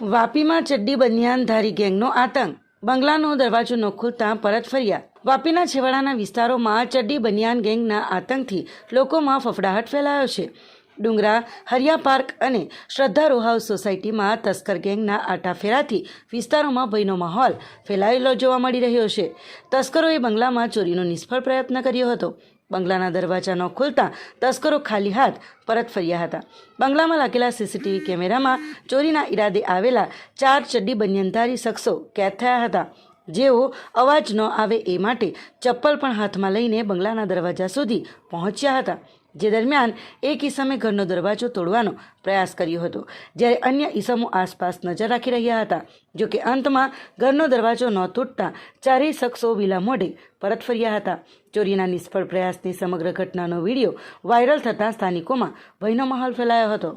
વાપીમાં ચડ્ડી બનિયાનધારી ગેંગનો આતંક. બંગલાનો દરવાજો ન ખુલતા પરત ફર્યા. વાપીના છેવાડાના વિસ્તારોમાં ચડ્ડી બનિયાન ગેંગના આતંકથી લોકોમાં ફફડાહટ ફેલાયો છે. ડુંગરા, હરિયા પાર્ક અને શ્રદ્ધા રો હાઉસ સોસાયટીમાં તસ્કર ગેંગના આટાફેરાથી વિસ્તારોમાં ભયનો માહોલ ફેલાયેલો જોવા મળી રહ્યો છે. તસ્કરોએ બંગલામાં ચોરીનો નિષ્ફળ પ્રયત્ન કર્યો હતો. બંગલાના દરવાજા ન ખુલતા તસ્કરો ખાલી હાથ પરત ફર્યા હતા. બંગલામાં લાગેલા સીસીટીવી કેમેરામાં ચોરીના ઈરાદે આવેલા ચાર ચડ્ડી બન્યંતારી શખ્સો કેદ થયા હતા. જેઓ અવાજ ન આવે એ માટે ચપ્પલ પણ હાથમાં લઈને બંગલાના દરવાજા સુધી પહોંચ્યા હતા. જે દરમિયાન એક ઈસમે ઘરનો દરવાજો તોડવાનો પ્રયાસ કર્યો હતો. જ્યારે અન્ય ઈસમો આસપાસ નજર રાખી રહ્યા હતા, જો કે અંતમાં ઘરનો દરવાજો ન તૂટતા ચારેય શખ્સો વિલા મોઢે પરત ફર્યા હતા. ચોરીના નિષ્ફળ પ્રયાસની સમગ્ર ઘટનાનો વીડિયો વાયરલ થતાં સ્થાનિકોમાં ભયનો માહોલ ફેલાયો હતો.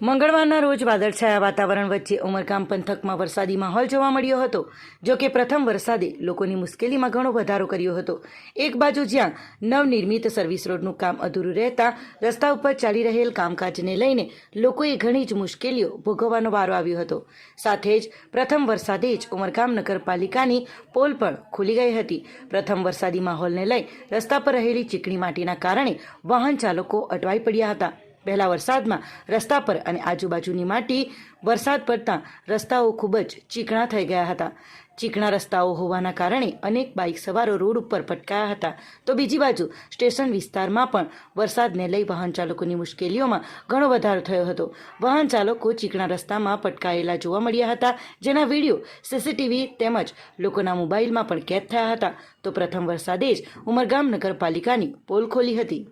મંગળવારના રોજ વાદળછાયા વાતાવરણ વચ્ચે ઉમરગામ પંથકમાં વરસાદી માહોલ જોવા મળ્યો હતો, જો કે પ્રથમ વરસાદે લોકોની મુશ્કેલીમાં ઘણો વધારો કર્યો હતો. એક બાજુ જ્યાં નવનિર્મિત સર્વિસ રોડનું કામ અધૂરું રહેતા રસ્તા ઉપર ચાલી રહેલ કામકાજને લઈને લોકોએ ઘણી જ મુશ્કેલીઓ ભોગવવાનો વારો આવ્યો હતો. સાથે જ પ્રથમ વરસાદે જ ઉમરગામ નગરપાલિકાની પોલ પણ ખુલી ગઈ હતી. પ્રથમ વરસાદી માહોલને લઈ રસ્તા પર રહેલી ચીકણી માટીના કારણે વાહન ચાલકો અટવાઈ પડ્યા હતા. પહેલા વરસાદમાં રસ્તા પર અને આજુબાજુની માટી વરસાદ પડતા રસ્તાઓ ખૂબ જ ચીકણા થઈ ગયા હતા. ચીકણા રસ્તાઓ હોવાના કારણે અનેક બાઇક સવારો રોડ ઉપર પટકાયા હતા. તો બીજી બાજુ સ્ટેશન વિસ્તારમાં પણ વરસાદને લઈ વાહન ચાલકોની મુશ્કેલીઓમાં ઘણો વધારો થયો હતો. વાહન ચાલકો ચીકણા રસ્તામાં પટકાયેલા જોવા મળ્યા હતા. જેના વીડિયો સીસીટીવી તેમજ લોકોના મોબાઈલમાં પણ કેદ થયા હતા. તો પ્રથમ વરસાદે જ ઉમરગામ નગરપાલિકાની પોલ ખોલી હતી.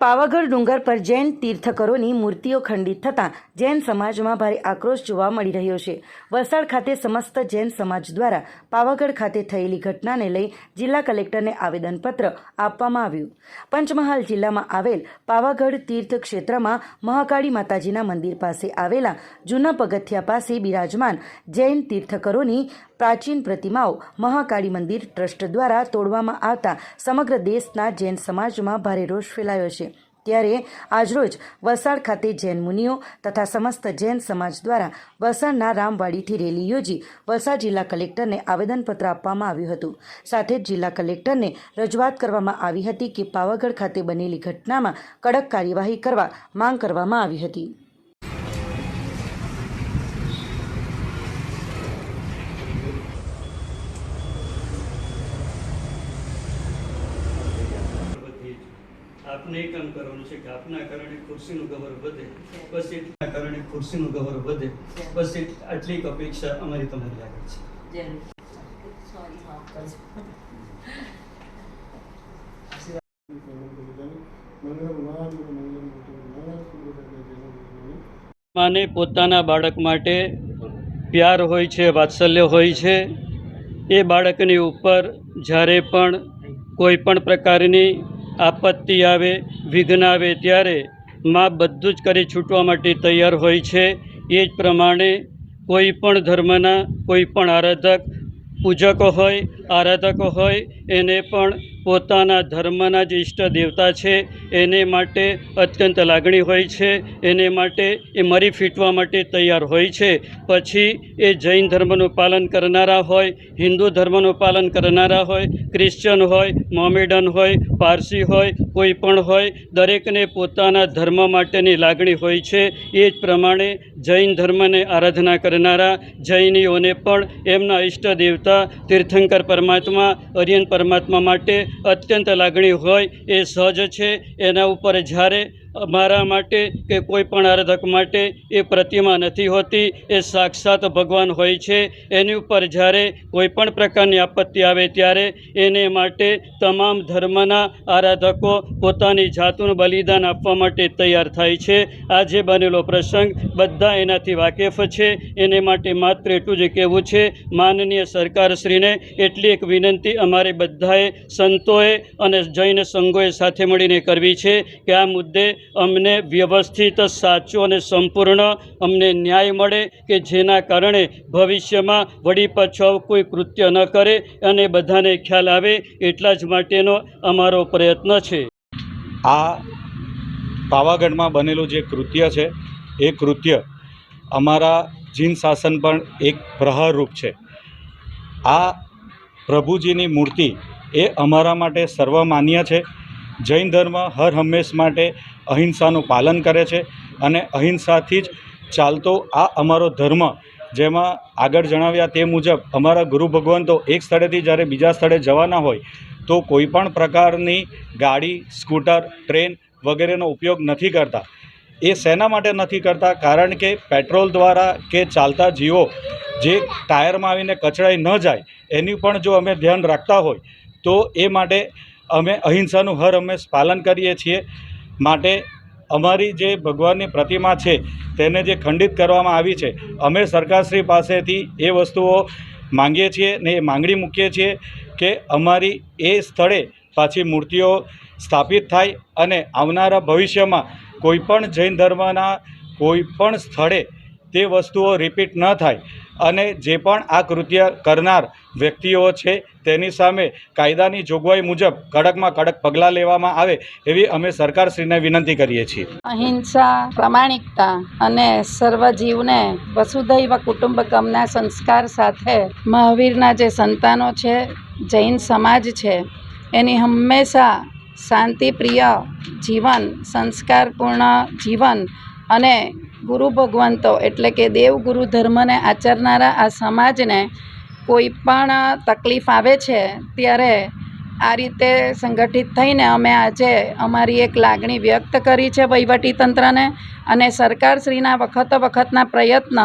પાવાગઢ ડુંગર પર જૈન તીર્થકરોની મૂર્તિઓ ખંડિત થતાં જૈન સમાજમાં ભારે આક્રોશ જોવા મળી રહ્યો છે. વલસાડ ખાતે સમસ્ત જૈન સમાજ દ્વારા પાવાગઢ ખાતે થયેલી ઘટનાને લઈ જિલ્લા કલેક્ટરને આવેદનપત્ર આપવામાં આવ્યું. પંચમહાલ જિલ્લામાં આવેલ પાવાગઢ તીર્થ ક્ષેત્રમાં મહાકાળી માતાજીના મંદિર પાસે આવેલા જૂના પગથિયા પાસે બિરાજમાન જૈન તીર્થકરોની પ્રાચીન પ્રતિમાઓ મહાકાળી મંદિર ટ્રસ્ટ દ્વારા તોડવામાં આવતા સમગ્ર દેશના જૈન સમાજમાં ભારે રોષ ફેલાયો છે. ત્યારે આજરોજ વલસાડ ખાતે જૈન મુનિઓ તથા સમસ્ત જૈન સમાજ દ્વારા વલસાડના રામવાડીથી રેલી યોજી વલસાડ જિલ્લા કલેક્ટરને આવેદનપત્ર આપવામાં આવ્યું હતું. સાથે જ જિલ્લા કલેક્ટરને રજૂઆત કરવામાં આવી હતી કે પાવાગઢ ખાતે બનેલી ઘટનામાં કડક કાર્યવાહી કરવા માંગ કરવામાં આવી હતી વધી જ. આપને એ કામ આપના કારણે ખુરશીનું ગૌરવ વધે બસ એટલા કારણે ખુરશીનું ગૌરવ વધે બસ આટલી અપેક્ષા અમારી તમારી લાગે છે. માને પોતાના બાળક માટે પ્યાર હોય છે વાત્સલ્ય હોય છે. એ બાળકની ઉપર જ્યારે પણ કોઈ પણ પ્રકારની આપત્તિ આવે, વિઘ્ન આવે ત્યારે મા બધું જ કરી છૂટવા માટે તૈયાર હોય છે. એ જ પ્રમાણે કોઈ પણ ધર્મના કોઈ પણ આરાધક પૂજકો હોય, આરાધકો હોય, એને પણ પોતાના ધર્મના જે ઈષ્ટ દેવતા છે, એને માટે અત્યંત લાગણી હોય છે, એને માટે એ મરી ફીટવા માટે તૈયાર હોય છે. પછી એ જૈન ધર્મનું પાલન કરનારા હોય, હિન્દુ ધર્મનું પાલન કરનારા હોય, ક્રિશ્ચન હોય, મોમેડન હોય, પારસી હોય, કોઈ પણ હોય, દરેકને પોતાના ધર્મ માટેની લાગણી હોય છે. એ જ પ્રમાણે જૈન ધર્મને આરાધના કરનારા જૈનીઓને પણ એમના ઈષ્ટ દેવતા તીર્થંકર પરમાત્મા, અરિયન પરમાત્મા માટે અત્યંત લાગણી હોય એ સહજ છે. એના ઉપર જ્યારે અમારા માટે કે કોઈ પણ આરાધક માટે એ પ્રતિમા નથી હોતી, એ સાક્ષાત ભગવાન હોય છે. એની ઉપર જ્યારે કોઈ પણ પ્રકારની આપત્તિ આવે ત્યારે એને માટે તમામ ધર્મના આરાધકો પોતાની જાતનું બલિદાન આપવા માટે તૈયાર થાય છે. આજે બનેલો પ્રસંગ બધા એનાથી વાકેફ છે. એને માટે માત્ર એટલું જ કહેવું છે, માનનીય સરકારશ્રીને એટલી એક વિનંતી અમારે બધાએ સંતોએ અને જૈન સંઘોએ સાથે મળીને કરવી છે કે આ મુદ્દે અમને વ્યવસ્થિત, સાચો અને સંપૂર્ણ અમને ન્યાય મળે કે જેના કારણે ભવિષ્યમાં વળી પાછો કોઈ કૃત્ય ન કરે અને બધાને ખ્યાલ આવે એટલા જ માટેનો અમારો પ્રયત્ન છે. આ પાવાગઢમાં બનેલું જે કૃત્ય છે, એ કૃત્ય અમારા જીન શાસન પણ એક પ્રહારરૂપ છે. આ પ્રભુજીની મૂર્તિ એ અમારા માટે સર્વમાન્ય છે. જૈન ધર્મ હર હંમેશ માટે અહિંસાનું પાલન કરે છે અને અહિંસાથી જ ચાલતો આ અમારો ધર્મ, જેમાં આગળ જણાવ્યા તે મુજબ અમારા ગુરુ ભગવંતો એક સ્થળેથી જ્યારે બીજા સ્થળે જવાના હોય, તો કોઈપણ પ્રકારની ગાડી, સ્કૂટર, ટ્રેન વગેરેનો ઉપયોગ નથી કરતા. એ શેના માટે નથી કરતા? કારણ કે પેટ્રોલ દ્વારા કે ચાલતા જીવો જે ટાયરમાં આવીને કચડાઈ ન જાય, એની પણ જો અમે ધ્યાન રાખતા હોય, તો એ માટે અમે અહિંસાનું હર હંમેશ પાલન કરીએ છીએ. માટે અમારી જે ભગવાનની પ્રતિમા છે, તેને જે ખંડિત કરવામાં આવી છે, અમે સરકારશ્રી પાસેથી એ વસ્તુઓ માંગીએ છીએ ને એ માંગણી મૂકીએ છીએ કે અમારી એ સ્થળે પાછી મૂર્તિઓ સ્થાપિત થાય અને આવનારા ભવિષ્યમાં કોઈપણ જૈન ધર્મના કોઈ પણ સ્થળે તે વસ્તુઓ રિપીટ ન થાય અને જે પણ આ કૃત્ય કરનાર વ્યક્તિઓ છે, તેની સામે કાયદાની જોગવાઈ મુજબ કડકમાં કડક પગલાં લેવામાં આવે એવી અમે સરકારશ્રીને વિનંતી કરીએ છીએ. અહિંસા, પ્રામાણિકતા અને સર્વજીવને વસુધૈવ કુટુંબકમના સંસ્કાર સાથે મહાવીરના જે સંતાનો છે, જૈન સમાજ છે, એની હંમેશા શાંતિપ્રિય જીવન, સંસ્કારપૂર્ણ જીવન અને ગુરુ ભગવંતો એટલે કે દેવગુરુ ધર્મને આચરનારા આ સમાજને કોઈ પણ તકલીફ આવે છે, ત્યારે આ રીતે સંગઠિત થઈને અમે આજે અમારી એક લાગણી વ્યક્ત કરી છે વહીવટીતંત્રને અને સરકારશ્રીના વખત વખતના પ્રયત્ન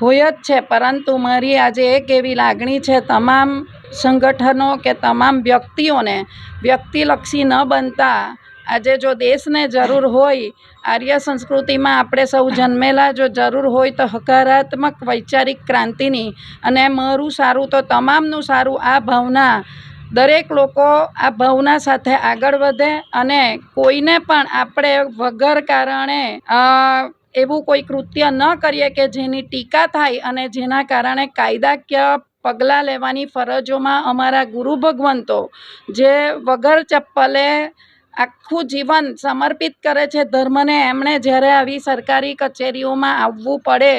હોય જ છે. પરંતુ મારી આજે એક એવી લાગણી છે, તમામ સંગઠનો કે તમામ વ્યક્તિઓને વ્યક્તિલક્ષી ન બનતા આજે જો દેશને જરૂર હોય, આર્ય સંસ્કૃતિમાં આપણે સૌ જન્મેલા જો જરૂર હોય તો હકારાત્મક વૈચારિક ક્રાંતિની અને મારું સારું તો તમામનું સારું આ ભાવના દરેક લોકો આ ભાવના સાથે આગળ વધે અને કોઈને પણ આપણે વગર કારણે એવું કોઈ કૃત્ય ન કરીએ કે જેની ટીકા થાય અને જેના કારણે કાયદાકીય પગલાં લેવાની ફરજોમાં અમારા ગુરુ ભગવંતો જે વગર ચપ્પલે આખું જીવન સમર્પિત કરે છે. ધર્મને એમણે જ્યારે આવી સરકારી કચેરીઓમાં આવવું પડે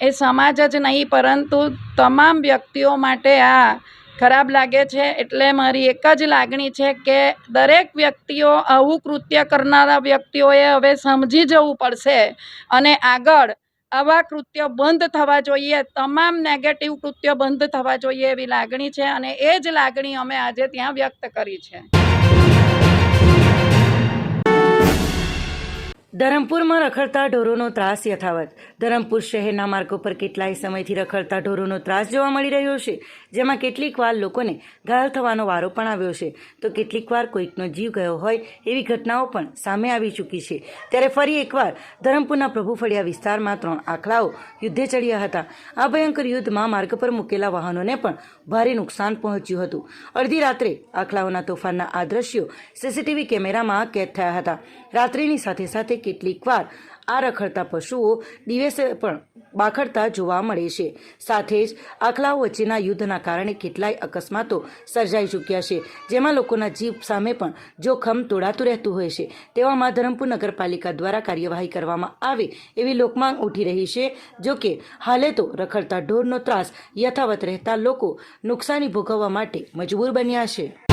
એ સમાજ જ નહીં, પરંતુ તમામ વ્યક્તિઓ માટે આ ખરાબ લાગે છે. એટલે મારી એક જ લાગણી છે કે દરેક વ્યક્તિઓ આવું કૃત્ય કરનારા વ્યક્તિઓએ હવે સમજી જવું પડશે અને આગળ આવા કૃત્ય બંધ થવા જોઈએ, તમામ નેગેટિવ કૃત્ય બંધ થવા જોઈએ એવી લાગણી છે અને એ જ લાગણી અમે આજે ત્યાં વ્યક્ત કરી છે. ધરમપુરમાં રખડતા ઢોરોનો ત્રાસ યથાવત. ધરમપુર શહેરના માર્ગો પર કેટલાય સમયથી રખડતા ઢોરોનો ત્રાસ જોવા મળી રહ્યો છે, જેમાં કેટલીક વાર લોકોને ઘાયલ થવાનો વારો પણ આવ્યો છે. તો કેટલીક વાર કોઈકનો જીવ ગયો હોય એવી ઘટનાઓ પણ સામે આવી ચૂકી છે. ત્યારે ફરી એકવાર ધરમપુરના પ્રભુફળિયા વિસ્તારમાં ત્રણ આખલાઓ યુદ્ધે ચડ્યા હતા. આ ભયંકર યુદ્ધમાં માર્ગ પર મૂકેલા વાહનોને પણ ભારે નુકસાન પહોંચ્યું હતું. અડધી રાત્રે આખલાઓના તોફાનના આ દ્રશ્યો સીસીટીવી કેમેરામાં કેદ થયા હતા. રાત્રિની સાથે સાથે કેટલીક વાર આ રખડતા પશુઓ દિવસે પણ બાખડતા જોવા મળે છે. સાથે જ આખલાઓ વચ્ચેના યુદ્ધના કારણે કેટલાય અકસ્માતો સર્જાઈ ચૂક્યા છે, જેમાં લોકોના જીવ સામે પણ જોખમ તોડાતું રહેતું હોય છે. તેવામાં ધરમપુર નગરપાલિકા દ્વારા કાર્યવાહી કરવામાં આવે એવી લોકમાંગ ઉઠી રહી છે જોકે હાલે તો રખડતા ઢોરનો ત્રાસ યથાવત રહેતા લોકો નુકસાની ભોગવવા માટે મજબૂર બન્યા છે.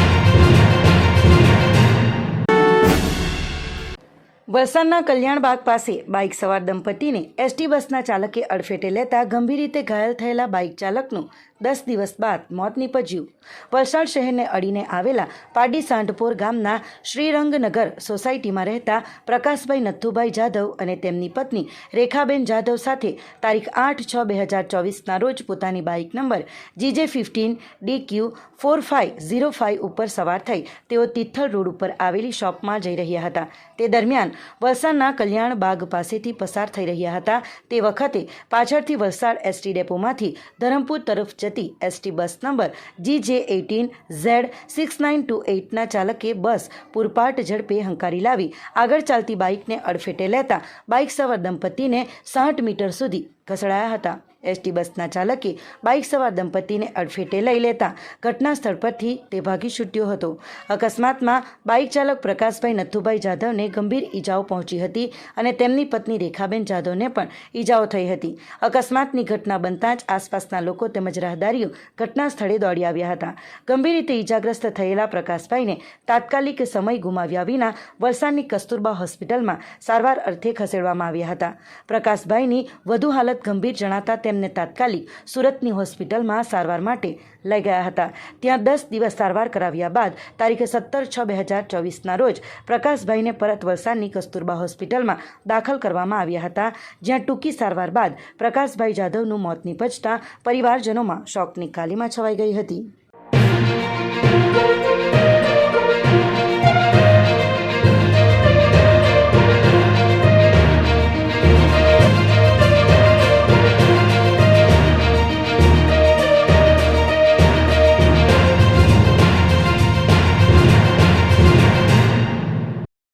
વલસાડના કલ્યાણબાગ પાસે બાઇક સવાર દંપતીને એસટી બસના ચાલકે અડફેટે લેતા ગંભીર રીતે ઘાયલ થયેલા બાઇક ચાલકનું દસ દિવસ બાદ મોત નીપજ્યું. વલસાડ શહેરને અડીને આવેલા પાડી સાંઢપોર ગામના શ્રીરંગનગર સોસાયટીમાં રહેતા પ્રકાશભાઈ નથુભાઈ જાધવ અને તેમની પત્ની રેખાબેન જાધવ સાથે તારીખ આઠ છ બે હજાર ચોવીસના રોજ પોતાની bike number G J fifteen D Q four five zero five ઉપર સવાર થઈ તેઓ તિથલ રોડ ઉપર આવેલી શોપમાં જઈ રહ્યા હતા. તે દરમિયાન વલસાડના કલ્યાણ બાગ પાસેથી પસાર થઈ રહ્યા હતા. તે વખતે પાછળથી વલસાડ એસટી ડેપોમાંથી ધરમપુર તરફ જતી ST bus number G J eighteen Z six nine two એઇટના ચાલકે બસ પૂરપાટ ઝડપે હંકારી લાવી. આગળ ચાલતી બાઇકને અડફેટે લેતા બાઇક સવાર દંપતીને સાઠ મીટર સુધી ઘસડાયા હતા. એસટી બસના ચાલકે બાઇક સવાર દંપતીને અડફેટે લઈ લેતા ઘટના સ્થળ પરથી તે ભાગી છૂટ્યો હતો. અકસ્માતમાં બાઇક ચાલક પ્રકાશભાઈ નથુભાઈ જાધવને ગંભીર ઈજાઓ પહોંચી હતી અને તેમની પત્ની રેખાબેન જાધવને પણ ઈજાઓ થઈ હતી. અકસ્માતની ઘટના બનતા જ આસપાસના લોકો તેમજ રાહદારીઓ ઘટના સ્થળે દોડી આવ્યા હતા. ગંભીર રીતે ઈજાગ્રસ્ત થયેલા પ્રકાશભાઈને તાત્કાલિક સમય ગુમાવ્યા વિના વલસાડની કસ્તુરબા હોસ્પિટલમાં સારવાર અર્થે ખસેડવામાં આવ્યા હતા. પ્રકાશભાઈની વધુ હાલત ગંભીર જણાતા તેમને તાત્કાલિક સુરતની હોસ્પિટલમાં સારવાર માટે લઈ ગયા હતા. ત્યાં દસ દિવસ સારવાર કરાવ્યા બાદ તારીખ સત્તર છ બે હજાર ચોવીસના રોજ પ્રકાશભાઈને પરત વલસાડની કસ્તુરબા હોસ્પિટલમાં દાખલ કરવામાં આવ્યા હતા, જ્યાં ટૂંકી સારવાર બાદ પ્રકાશભાઈ જાધવનું મોત નીપજતા પરિવારજનોમાં શોકની કાલીમાં છવાઈ ગઈ હતી.